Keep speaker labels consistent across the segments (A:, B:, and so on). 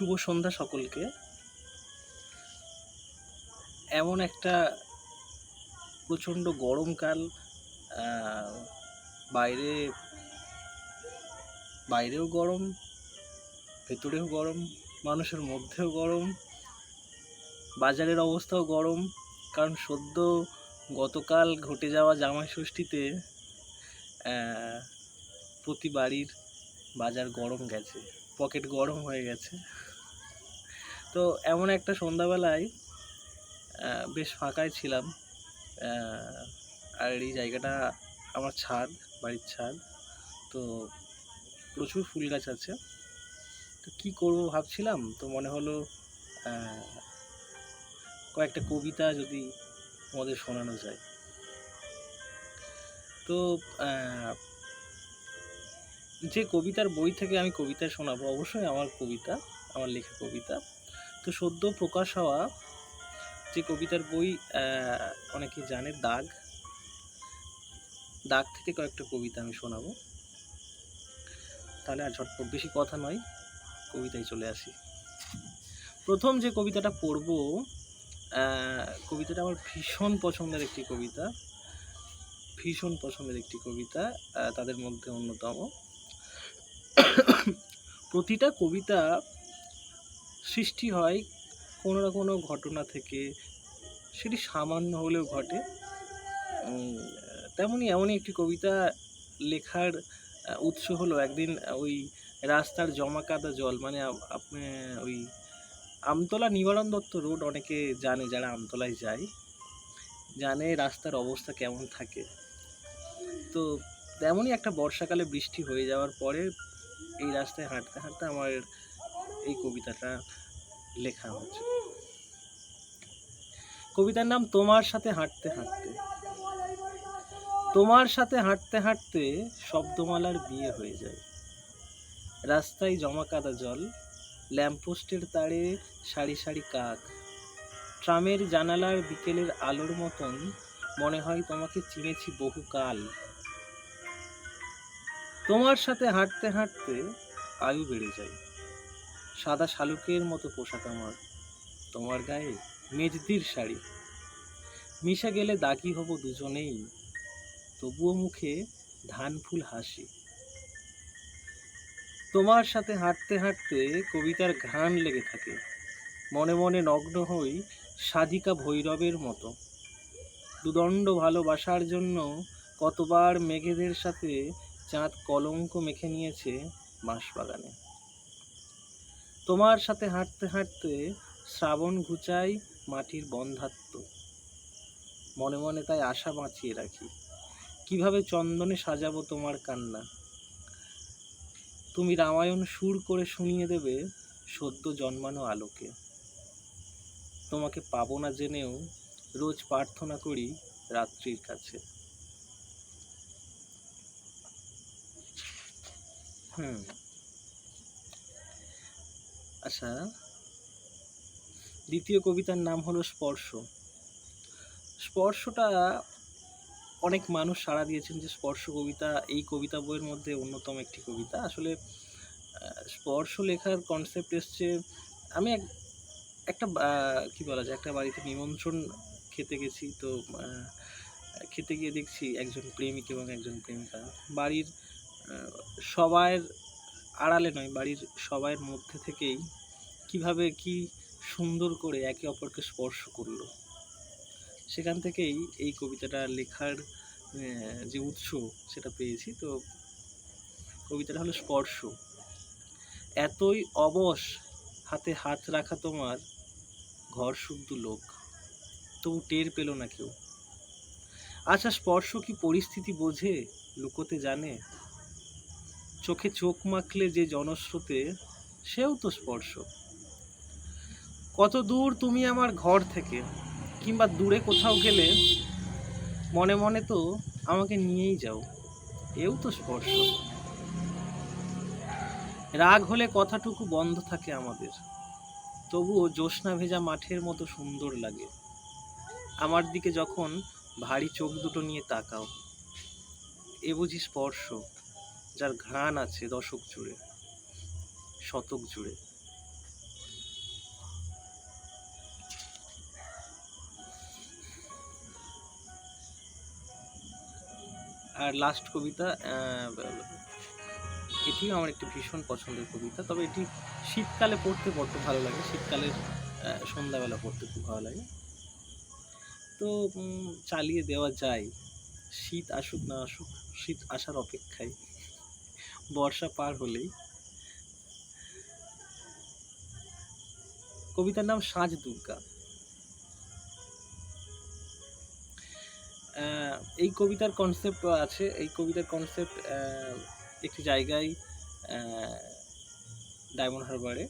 A: শুভ সন্ধ্যা সকলকে। এমন একটা প্রচণ্ড গরমকাল বাইরে, বাইরেও গরম, ভেতরেও গরম, মানুষের মধ্যেও গরম, বাজারের অবস্থাও গরম, কারণ সদ্য গতকাল ঘটে যাওয়া জামাই ষষ্ঠীতে প্রতি বাড়ির বাজার গরম গেছে, পকেট গরম হয়ে গেছে। তো এমন একটা সন্ধ্যাবেলায় বেশ ফাঁকায় ছিলাম। আর এই জায়গাটা আমার ছাদ, বাড়ির ছাদ। তো প্রচুর ফুল গাছ আছে। তো কী করব ভাবছিলাম, তো মনে হলো কয়েকটা কবিতা যদি তোমাদের শোনানো যায়। তো যে কবিতার বই থেকে আমি কবিতা শোনাবো, অবশ্যই আমার কবিতা, আমার লেখা কবিতা। তো সদ্য প্রকাশ হওয়া যে কবিতার বই অনেকে জানে দাগ। দাগ থেকে কয়েকটা কবিতা আমি শোনাবো। তাহলে আর ঝটপট বেশি কথা নয়, কবিতায় চলে আসি। প্রথম যে কবিতাটা পড়ব কবিতাটা আমার ভীষণ পছন্দের একটি কবিতা। ভীষণ পছন্দের একটি কবিতা তাদের মধ্যে অন্যতম। প্রতিটা কবিতা সৃষ্টি হয় কোনো না কোনো ঘটনা থেকে। সেটি সামান্য হলেও ঘটে। তেমনই এমনই একটি কবিতা লেখার উৎস হলো একদিন ওই রাস্তার জমা কাদা জল। মানে আপনি, ওই আমতলা নিবারণ দত্ত রোড অনেকে জানে, যারা আমতলায় যায়। জানে রাস্তার অবস্থা কেমন থাকে। তো তেমনই একটা বর্ষাকালে বৃষ্টি হয়ে যাওয়ার পরে এই রাস্তায় হাঁটতে হাঁটতে আমার এই কবিতাটা লেখা হচ্ছে কবিতার নাম তোমার সাথে হাঁটতে হাঁটতে। তোমার সাথে হাঁটতে হাঁটতে শব্দমালার বিয়ে হয়ে যায়। রাস্তায় জমা কাদা জল, ল্যাম্পপোস্টের তারে সারি সারি কাক। ট্রামের জানালার বিকেলের আলোর মতন মনে হয় তোমাকে চিনেছি বহুকাল। তোমার সাথে হাঁটতে হাঁটতে আয়ু বেড়ে যায়। সাদা শালুকের মতো পোশাক আমার। তোমার গায়ে মেজদির শাড়ি। মিশে গেলে দাগি হব দুজনেই, তবুও মুখে ধান ফুল হাসি। তোমার সাথে হাঁটতে হাঁটতে কবিতার ঘ্রাণ লেগে থাকে। মনে মনে নগ্ন হই সাধিকা ভৈরবের মতো। দুদণ্ড ভালোবাসার জন্য কতবার মেঘেদের সাথে চাঁদ কলঙ্ক মেখে নিয়েছে বাঁশবাগানে। তোমার সাথে হাঁটতে হাঁটতে শ্রাবণ ঘুচাই মাটির বন্ধাত্ম। মনে মনে তাই আশা বাঁচিয়ে রাখি। কীভাবে চন্দনে সাজাবো তোমার কান্না? তুমি রামায়ণ সুর করে শুনিয়ে দেবে সদ্য জন্মানো আলোকে। তোমাকে পাবো না জেনেও রোজ প্রার্থনা করি রাত্রির কাছে। হুম। আচ্ছা। দ্বিতীয় কবিতার নাম হলো স্পর্শ। স্পর্শটা অনেক মানুষ সাড়া দিয়েছেন যে স্পর্শ কবিতা এই কবিতা বইয়ের মধ্যে অন্যতম একটি কবিতা। আসলে স্পর্শ লেখার কনসেপ্ট এসছে, আমি এক, একটা কি বলা যায়, একটা বাড়িতে নিমন্ত্রণ খেতে গেছি, তো খেতে গিয়ে দেখছি একজন প্রেমিক এবং একজন প্রেমিকা। বাড়ির সবার আড়ালে নয়, বাড়ির সবার মধ্যে থেকেই কীভাবে কি সুন্দর করে একে অপরকে স্পর্শ করল। সেখান থেকেই এই কবিতাটা লেখার যে উৎস সেটা পেয়েছি। তো কবিতাটা হলো স্পর্শ। এতই অবশ হাতে হাত রাখা তোমার ঘর শুদ্ধ লোক, তবু টের পেল না কেউ। আচ্ছা স্পর্শ কি পরিস্থিতি বোঝে, লুকোতে জানে? চোখে চোখ মাখলে যে জনস্রোতে, সেও তো স্পর্শ কত দূর তুমি আমার ঘর থেকে, কিংবা দূরে কোথাও গেলে, মনে মনে তো আমাকে নিয়েই যাও, এও তো স্পর্শ রাগ হলে কথাটুকু বন্ধ থাকে আমাদের, তবুও জ্যোৎস্না ভেজা মাঠের মতো সুন্দর লাগে। আমার দিকে যখন ভারী চোখ দুটো নিয়ে তাকাও, এ বুঝি স্পর্শ যার ঘ্রাণ আছে দশক জুড়ে, শতক জুড়ে। আর লাস্ট কবিতা এটিও আমার একটি ভীষণ পছন্দের কবিতা, তবে এটি শীতকালে পড়তে পড়তে ভালো লাগে, শীতকালের সন্ধ্যাবেলা পড়তে খুব ভালো লাগে। তো চালিয়ে দেওয়া যায়, শীত আসুক না আসুক, শীত আসার অপেক্ষায়। বর্ষা পার হলেই। কবিতার নাম সাজ দুর্গা। এই কবিতার কনসেপ্ট আছে, এই কবিতার কনসেপ্ট একটি জায়গায় ডায়মন্ড হারবারে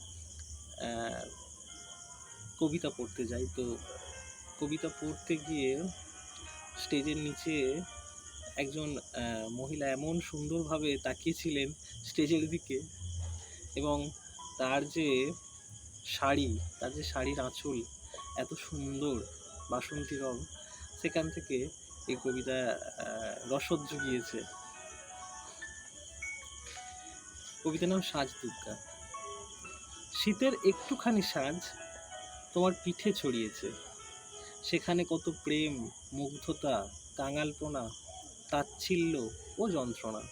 A: কবিতা পড়তে যাই। তো কবিতা পড়তে গিয়ে স্টেজের নিচে একজন মহিলা এমন সুন্দরভাবে তাকিয়েছিলেন স্টেজের দিকে এবং তার যে শাড়ি, তার যে শাড়ির আঁচল এত সুন্দর বাসন্তী রং, সেখান থেকে এই কবিতা রসদ জুগিয়েছে। কবিতার নাম সাজ দুর্গা শীতের একটুখানি সাজ তোমার পিঠে ছড়িয়েছে। সেখানে কত প্রেম, মুগ্ধতা, কাঙালপনা তাচ্ছিল্য ও যন্ত্রণা।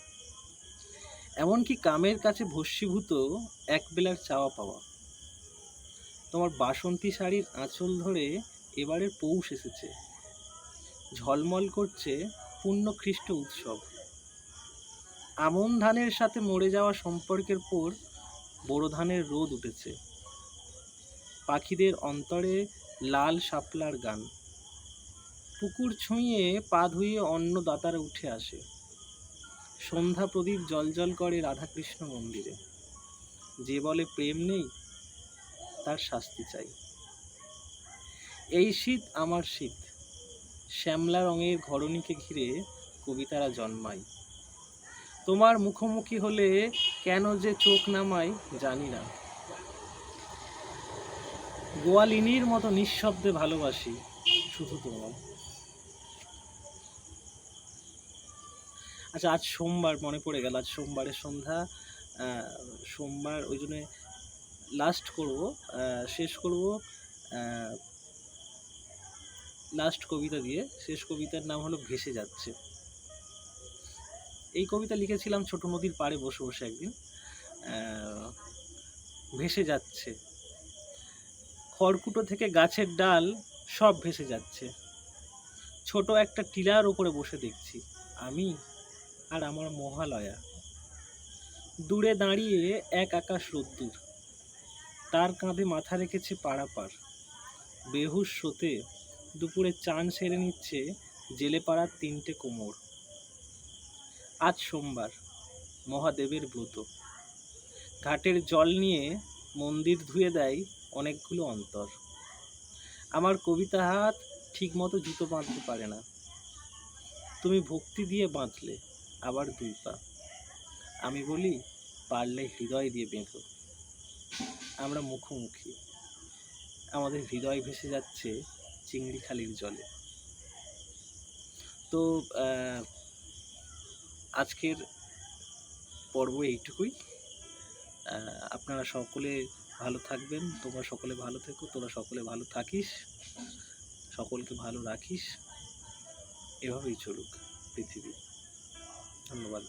A: এমনকি কামের কাছে ভস্মীভূত একবেলার চাওয়া পাওয়া। তোমার বাসন্তী শাড়ির আঁচল ধরে এবারের পৌষ এসেছে। ঝলমল করছে পূর্ণ খ্রিস্ট উৎসব। আমন ধানের সাথে মরে যাওয়া সম্পর্কের পর বোরো ধানের রোদ উঠেছে। পাখিদের অন্তরে লাল শাপলার গান। পুকুর ছুঁয়ে পা ধুয়ে অন্ন দাতারা উঠে আসে। সন্ধ্যা প্রদীপ জলজল করে রাধাকৃষ্ণ মন্দিরে। যে বলে প্রেম নেই, তার শাস্তি চাই। এই শীত আমার শীত, শ্যামলা রঙের ঘরণীকে ঘিরে কবিতারা জন্মায়। তোমার মুখোমুখি হলে কেন যে চোখ নামাই জানি না। গোয়ালিনীর মতো নিঃশব্দে ভালোবাসি শুধু তোমায়। আচ্ছা আজ সোমবার, মনে পড়ে গেল, আজ সোমবারের সন্ধ্যা সোমবার ওই জন্য লাস্ট করব শেষ করব লাস্ট কবিতা দিয়ে। শেষ কবিতার নাম হলো ভেসে যাচ্ছে এই কবিতা লিখেছিলাম ছোট নদীর পাড়ে বসে বসে একদিন। ভেসে যাচ্ছে খড়কুটো থেকে গাছের ডাল সব ভেসে যাচ্ছে। ছোট একটা টিলার ওপরে বসে দেখছি। আমি আর আমার মহালয়া। দূরে দাঁড়িয়ে এক আকাশ রোদ্দুর। তার কাঁধে মাথা রেখেছে পাড়াপার বেহুশ শোতে দুপুরে চান সেরে নিচ্ছে জেলে পাড়ার তিনটে কোমর। আজ সোমবার, মহাদেবের ব্রত। ঘাটের জল নিয়ে মন্দির ধুয়ে দেয় অনেকগুলো অন্তর। আমার কবিতা হাত ঠিকমতো জুতো বাঁধতে পারে না। তুমি ভক্তি দিয়ে বাঁধলে। আবার দুই পা। আমি বলি, পারলে হৃদয় দিয়ে বেঁধো। আমরা মুখোমুখি। আমাদের হৃদয় ভেসে যাচ্ছে চিংড়িখালির জলে। তো আজকের পর্ব এইটুকুই। আপনারা সকলে ভালো থাকবেন। তোমরা সকলে ভালো থেকো। তোরা সকলে ভালো থাকিস। সকলকে ভালো রাখিস। এভাবেই চলুক পৃথিবী। ধন্যবাদ